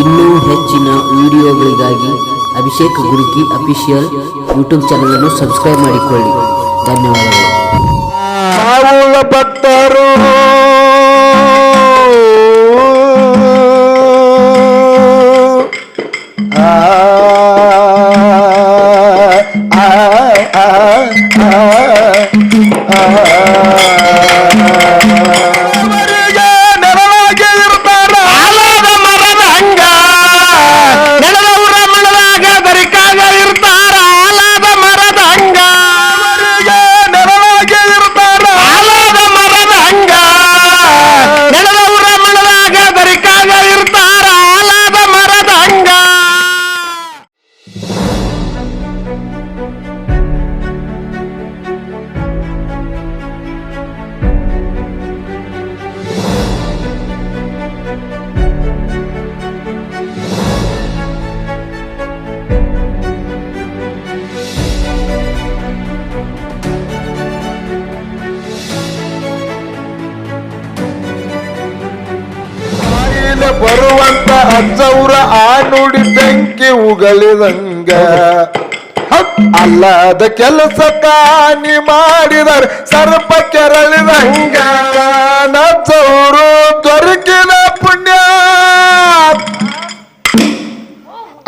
ಇನ್ನೂ ಹೆಚ್ಚಿನ ವಿಡಿಯೋಗಳಿಗಾಗಿ ಅಭಿಷೇಕ್ ಗುರುಕಿ ಅಫಿಷಿಯಲ್ ಯೂಟ್ಯೂಬ್ ಚಾನಲನ್ನು ಸಬ್ಸ್ಕ್ರೈಬ್ ಮಾಡಿಕೊಳ್ಳಿ. ಧನ್ಯವಾದಗಳು. ಭಕ್ತರು. ಅಜ್ಜವ್ರ ಆ ನುಡಿ ಬೆಂಕಿ ಉಗಳಿದಂಗ. ಅಲ್ಲಾದ ಕೆಲಸ ಕಾನಿ ಮಾಡಿದರೆ ಸರ್ಪ ಕೆರಳಿದಂಗ. ನಚ್ಚವರು ದೊರಕಿನ ಪುಣ್ಯ.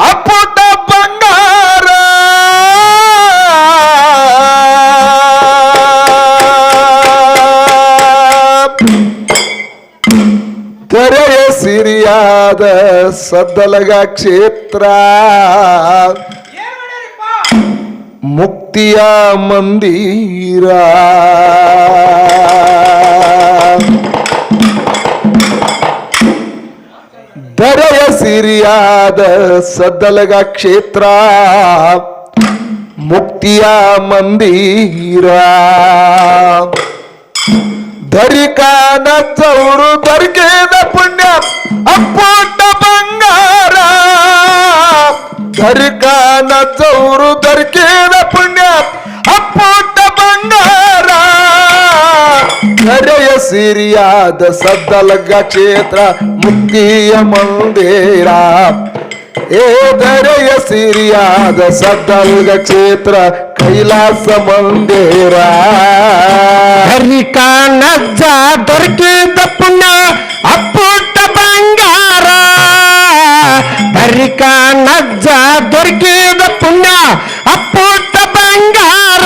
ಅಪ್ಪುಟ ಬಂಗಾರ. ತೆರೆಯ ಸಿರಿಯಾದ ಸದ್ದಲಗ ಕ್ಷೇತ್ರ. ಮುಕ್ತಿಯ ಮಂದಿರ. ದರೆಯ ಸಿರಿಯಾದ ಸದ್ದಲಗ ಕ್ಷೇತ್ರ. ಮುಕ್ತಿಯ ಮಂದಿರ. ಧರಿಕಾನ ಚೌರು ದರ್ಗೇದ ಪುಣ್ಯ ಅಪ್ಪುಟ್ಟ ಬಂಗಾರ ಧರಿಕಾನ ಚೌರು ದೊರಕಿದ ಪುಣ್ಯ ಅಪ್ಪುಟ್ಟ ಬಂಗಾರ ಧರೆಯ ಸಿರಿಯಾದ ಸದ್ದಲಗ ಕ್ಷೇತ್ರ ಮುಕ್ತಿಯ ಮಂದಿರ ಏ ಧರೆಯ ಸಿರಿಯಾದ ಸದ್ದಲ್ಗ ಕ್ಷೇತ್ರ ಕೈಲಾಸ ಮಂದಿರ ಹರಿಕಾನಜ್ಜ ದೊರಕಿದ ಪುಣ್ಯ ಅಪ್ಪುಟ್ಟ ಬಂಗಾರ. ಹರಿಕಾನಜ್ಜ ದೊರಕಿದ ಪುಣ್ಯ ಅಪ್ಪುಟ್ಟ ಬಂಗಾರ.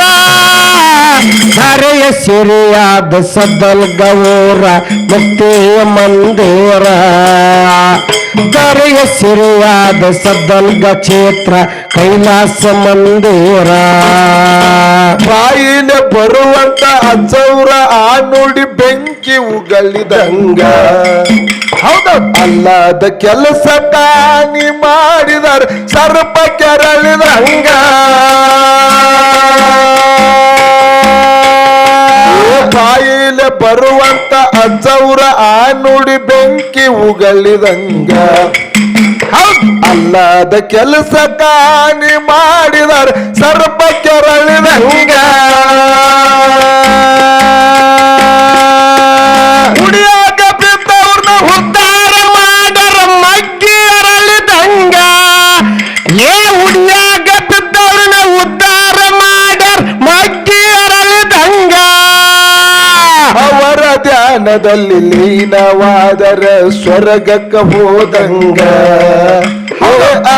ಹರೆಯ ಸಿರಿಯಾದ ಸದಲ್ ಗೌರ ಮುಕ್ತಿಯ ಮಂದಿರ. ಧರೆಯ ಸಿರಿಯಾದ ಸದ್ದಲ್ಗ ಕ್ಷೇತ್ರ ಕೈಲಾಸ ಮಂದಿರ. ಬಾಯಿನ ಬರುವಂತ ಅಜ್ಜವ್ರ ಆ ನುಡಿ ಬೆಂಕಿ ಉಗಳಿದಂಗ ಹೌದ? ಅಲ್ಲದ ಕೆಲಸ ಕಾನಿ ಮಾಡಿದರ್ ಸರ್ಪ ಕೆರಳಿದಂಗ. ಬಾಯಿಲೆ ಬರುವಂತ ಅಜ್ಜವ್ರ ಆ ನುಡಿ ಬೆಂಕಿ ಉಗಳಿದಂಗ ಅಲ್ಲದ ಕೆಲಸ ಕಾಣಿ ಮಾಡಿದರೆ. ಸರ್ಪ ಕೆರಳಿದಂಗ. ಧ್ಯಾನದಲ್ಲಿ ಲೀನವಾದರ ಸ್ವರ್ಗಕ್ಕ ಹೋದಂಗ.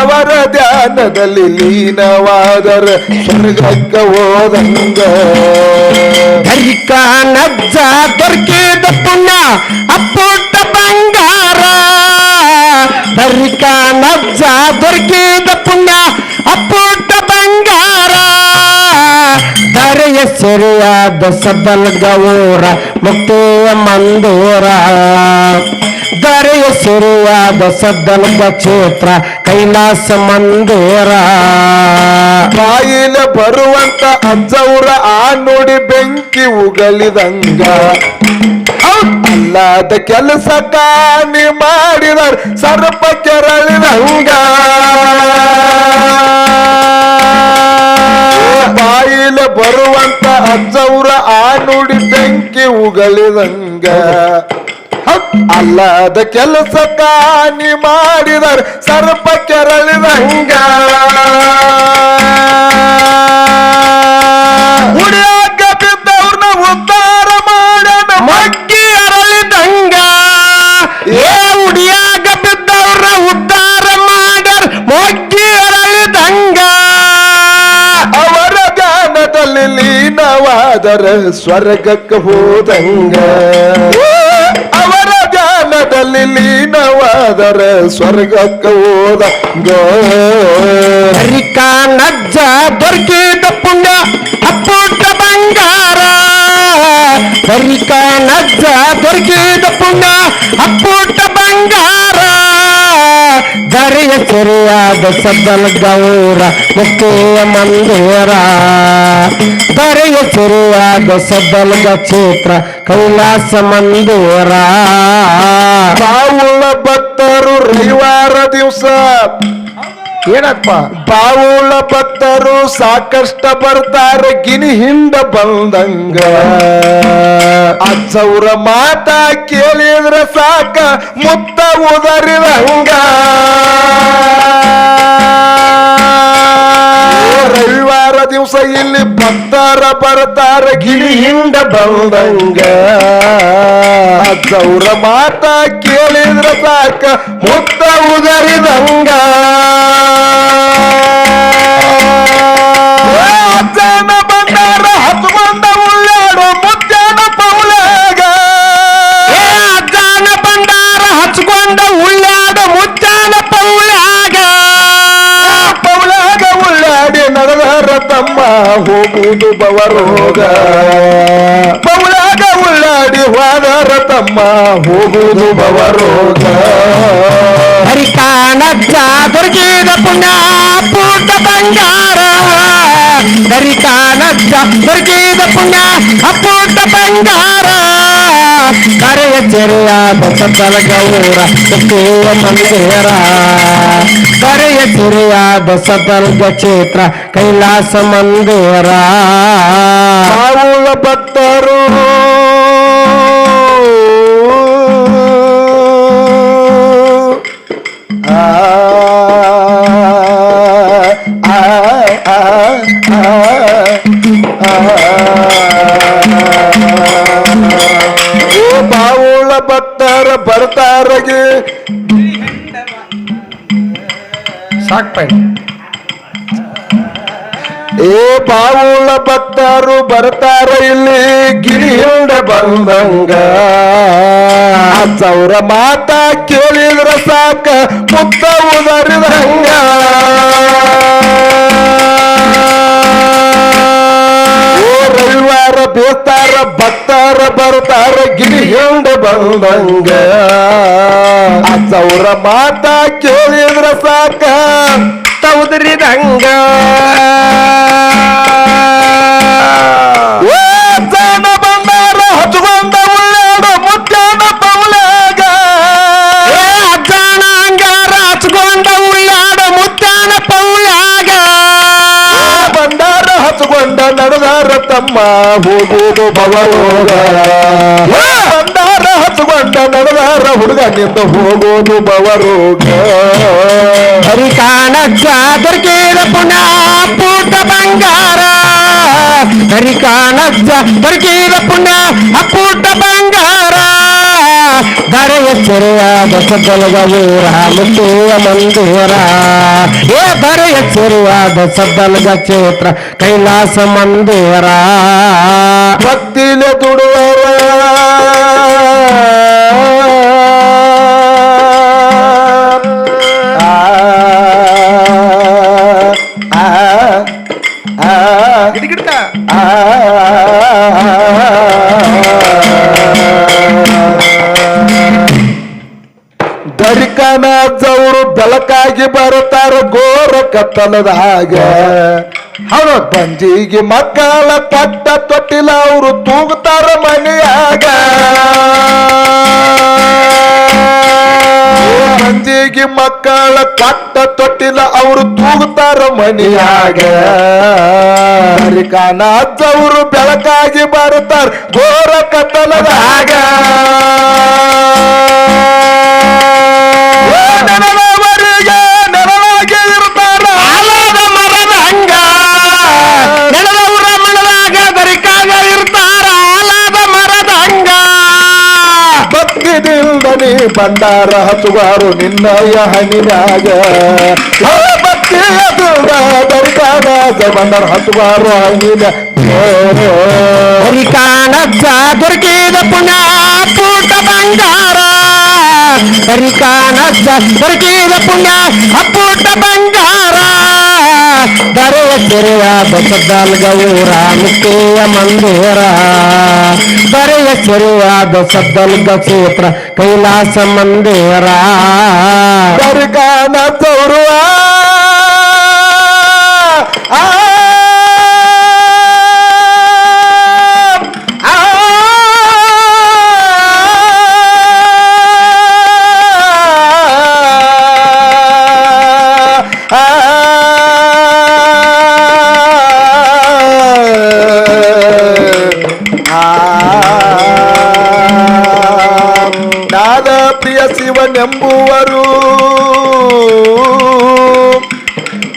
ಅವರ ಧ್ಯಾನದಲ್ಲಿ ಲೀನವಾದರ ಸ್ವರ್ಗಕ್ಕ ಹೋದಂಗ. ಹರಿಕಾನಜ್ಜ ದೊರಕಿದ ಪುಣ್ಯ ಅಪ್ಪುಟ್ಟ ಬಂಗಾರ. ಹರಿಕಾನಜ್ಜ ದೊರಕಿದ ಪುಣ್ಯ ಸೆರೆಯಾದ ಗೌರ ಮುಕ್ತಿಯ ಮಂದೂರ. ದರೆಯ ಸಿರಿಯಾದ ಸದ್ದಲ್ಗ ಕ್ಷೇತ್ರ, ಕೈಲಾಸ ಮಂದಿರ. ಬಾಯಿಲೆ ಬರುವಂತ ಅಜ್ಜೌರ ಆ ನುಡಿ ಬೆಂಕಿ ಅಲ್ಲಾದ ಅಲ್ಲದ ಕೆಲಸ ಕಾಣಿ ಮಾಡಿದ ಸರ್ಪ ಕೆರಳಿದಂಗ. ಬಾಯಿಲೆ ಬರುವಂತ ಅಜ್ಜವರ ಆ ನುಡಿ ಬೆಂಕಿ ಉಗಳಿದಂಗ. ಅಲ್ಲದ ಕೆಲಸ ಕಾಣಿ ಮಾಡಿದರೆ ಸರ್ಪ ಕೆರಳಿದಂಗ. ಲೀನವಾದರ ಸ್ವರ್ಗಕ್ಕೆ ಹೋದಂಗ. ಅವರ ಧ್ಯಾನದಲ್ಲಿ ಲೀನವಾದರ ಸ್ವರ್ಗಕ್ಕೆ ಹೋದಂಗ. ಹರಿಕ ನಜ್ಜ ದೊರಕಿದ ಪುಣ್ಯ ಅಪ್ಪುಟ್ಟ ಬಂಗಾರ. ಹರಿಕ ನಜ್ಜ ದೊರಕಿದ ಪುಣ್ಯ ಅಪ್ಪುಟ್ಟ ಸರಿಯಾದ ಸದ್ದಲ ಗೌರ ಮುಕ್ತಿಯ ಮಂದಿರ. ಬರೆಯ ಸರಿಯಾದ ಸದ್ದಲಗ ಕ್ಷೇತ್ರ ಕೈಲಾಸ ಮಂದಿರ. ಬಾವುಳ ಭಕ್ತರು ರವಿವಾರ ದಿವಸ ಏನಪ್ಪ? ಬಾವುಳ ಭಕ್ತರು ಸಾಕಷ್ಟ ಬರ್ತಾರೆ ಗಿನಿ ಹಿಂದ ಬಂದಂಗ. ಅಜ್ಜವ್ರ ಮಾತ ಕೇಳಿದ್ರ ಸಾಕ, ಮುತ್ತ ಉದರಿದಂಗ. ರವಿವಾರ ಇಲ್ಲಿ ಬರ್ತಾರ ಬರ್ತಾರ ಗಿಳಿ ಹಿಂಡ ಬಂದಂಗ ಗೌರ ಮಾತ ಕೇಳಿದ್ರ ಸಾಕ ಮುತ್ತ ಉದರಿದಂಗ. ಅಜ್ಜನ ಹೋಗುವುದು ಬವರೋಗ ಪೌಲಾಗ ಉಳ್ಳಾಡಿ ಹೋದಾರ ತಮ್ಮ ಹೋಗುವುದು ಬವರೋಗ ಹರಿಕಾನಜ್ಜ ದೊರಕಿದ ಪುಣ್ಯ ಪೂಟ ಬಂಗಾರ ಹರಿಕಾನಜ್ಜ ದೊರಕಿದ ಪುಣ್ಯ ಅಪ್ಪೂಟ ಬಂಗಾರ ಕರೆಯ ಚೆರೆಯಾದ ಸತ್ತಲ ಗೌರ ಸುತ್ತೇವ ಮಂದಿರ ಕರೆಯ ಚೆರೆಯಾದ ಸತ್ತಲ್ಗ ಕ್ಷೇತ್ರ ಕೈಲಾಸ ಮಂದಿರ ಭಕ್ತರು. ಓ ಬಾವುಳ ಭಕ್ತರ ಬರ್ತಾರಗೆ ಸಾಕ್ಪೈ ಏ ಬಾವುಳ ಭಕ್ತರು ಬರ್ತಾರ ಇಲ್ಲಿ ಗಿರಿಯುಂಡ ಬಂದಂಗ ಸೌರ ಮಾತ ಕೇಳಿದ್ರ ಸಾಕ ಮುತ್ತ ಉದರಿದಂಗ ಓ ರವಿವಾರ ಬೇತಾರ ಭಕ್ತರ ಬರ್ತಾರ ಹಿಂಡ ಬಂದಂಗ. ಸೌರ ಮಾತಾ ಕೇಳಿದ್ರ ಸಾಕ ತೌದ್ರಿದಂಗ. ತಮ್ಮ ಹೋಗುವುದು ಬವರೋಗ ಬಂದಾರ ಹಚ್ಕೊಂಡ ನಡೆದಾರ ಹುಡುಗ ನಿಂದ ಹೋಗೋದು ಬವರೋಗ ಹರಿಕಾನಜ್ಜ ದೊರಕಿದ ಪುಣ ಪೂಟ ಬಂಗಾರ. ಹರಿಕಾನಜ್ಜ ದೊರಕಿದ ಪುಣ ಅಪೂಟ ಬಂಗಾರ. ಧರೆಯ ಸೆರೆಯಾದ ಸದ್ದಲಗ ಊರ ಮುತ್ತುವ ಮಂದಿರ ಏ ಧರೆಯ ಸೆರೆಯಾದ ಸದ್ದಲಗ ಕ್ಷೇತ್ರ ಕೈಲಾಸ ಮಂದಿರ ಭಕ್ತಿಲೆ ದುಡುವರ ಬರುತ್ತಾರ ಗೋರ ಕತ್ತಲದಾಗ ಹೌದು. ಬಂಜಿಗೆ ಮಕ್ಕಳ ಪಟ್ಟ ತೊಟ್ಟಿಲ ಅವರು ತೂಗುತ್ತಾರ ಮನೆಯಾಗ. ಬಂಜಿಗೆ ಮಕ್ಕಳ ಕಟ್ಟ ತೊಟ್ಟಿಲ್ಲ ಅವರು ತೂಗುತ್ತಾರ ಮನೆಯಾಗ. ಕಾಣಾದವರು ಬೆಳಕಾಗಿ ಬರ್ತಾರ ಘೋರ ಕತ್ತಲದಾಗ ನೀ ಭಂಡಾರ ಹಸುವಾರು ನಿನ್ನಯ ಹನಿನಾಗ ಭಂಡಾರ ಹಸುವಾರು ಹನಿನ ಹರಿಕಾಣಜ್ಜ ದೊರಕಿದ ಪುಣ್ಯ ಪೂಟ ಬಂಗಾರ. ಹರಿಕಾಣಜ್ಜ ದೊರಕಿದ ಪುಣ್ಯ ಅಪ್ಪೂಟ ಬಂಗಾರ. ದರೆಯ ಸೆರೆಯ ಬಸದಲ್ಗ ಊರ ಮುಕ್ತಿಯ ಮಂದಿರ ದರೆಯ ಸೆರೆಯಾದ ಸದ್ದಲ್ಗ ಕ್ಷೇತ್ರ ಕೈಲಾಸ ಮಂದಿರ ದರಿಕಾನದವರು ಆ ಆ ಶಿವನೆಂಬುವರು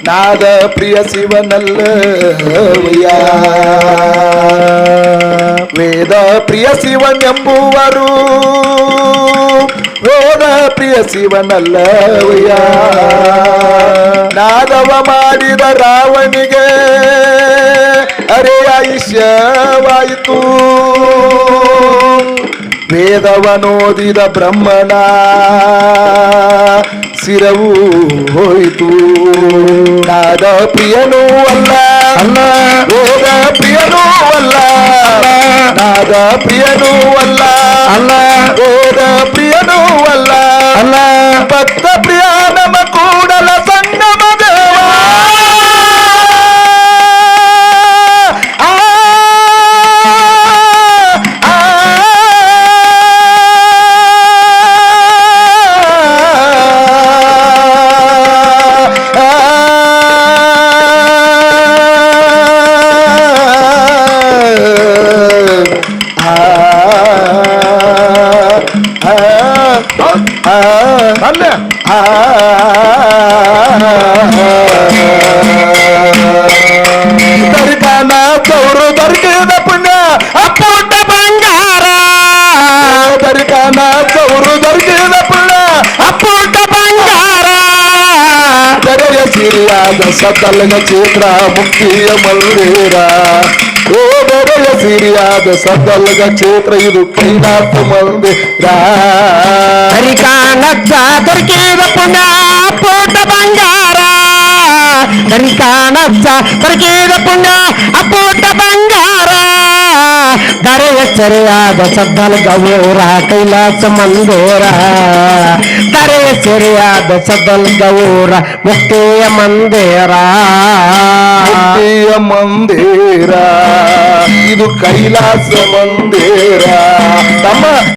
ನಾದ ಪ್ರಿಯ ಶಿವನಲ್ಲವಯ್ಯ ವೇದ ಪ್ರಿಯ ಶಿವನೆಂಬುವರು ವೇದ ಪ್ರಿಯ ಶಿವನಲ್ಲವಯ್ಯ ನಾದವ ಮಾಡಿದ ರಾವಣಿಗೆ ಅರೆ ಆಯುಷ್ಯವಾಯಿತು ವೇದವನೋದಿದ ಬ್ರಹ್ಮಣ ಸಿರವು ಹೋಯಿತು. ನಾದ ಪ್ರಿಯನೂ ಅಲ್ಲ ಅಲ್ಲ. ವೇದ ಪ್ರಿಯನೂ ಅಲ್ಲ. ನಾದ ಪ್ರಿಯನೂ ಅಲ್ಲ ಅಲ್ಲ. ವೇದ ಪ್ರಿಯನೂ ಅಲ್ಲ ಅಲ್ಲ. ಭಕ್ತ ಸಿರಿಯಾದ ಸತಲಗ ಕ್ಷೇತ್ರ ಮುಕ್ತಿಯ ಮಂದಿರ ಓ ದರೆಯ ಸಿರಿಯಾದ ಸತಲಗ ಕ್ಷೇತ್ರ ಇದು ಕೈಲಾಸ ಮಂದಿರ ಹರಿಕಾನಜ್ಜ ದೊರಕಿದ ಪುಣ್ಯ ಅಪ್ಪುಟ ಬಂಗಾರ ಹರಿಕಾನಜ್ಜ ದೊರಕಿದ ಪುಣ್ಯ ಅಪ್ಪುಟ ಬಂಗಾರ ದರೆಯ ಸೆರೆಯಾದ ಸದ್ದಲ್ ಗೌರ ಕೈಲಾಸ ಮಂದಿರ ದರೆಯ ಸೆರೆಯಾದ ಸದ್ದಲ್ ಗೌರ ಮುಕ್ತಿಯ ಮಂದಿರ ಮುಕ್ತಿಯ ಮಂದಿರ ಇದು ಕೈಲಾಸ ಮಂದಿರ ತಮ್ಮ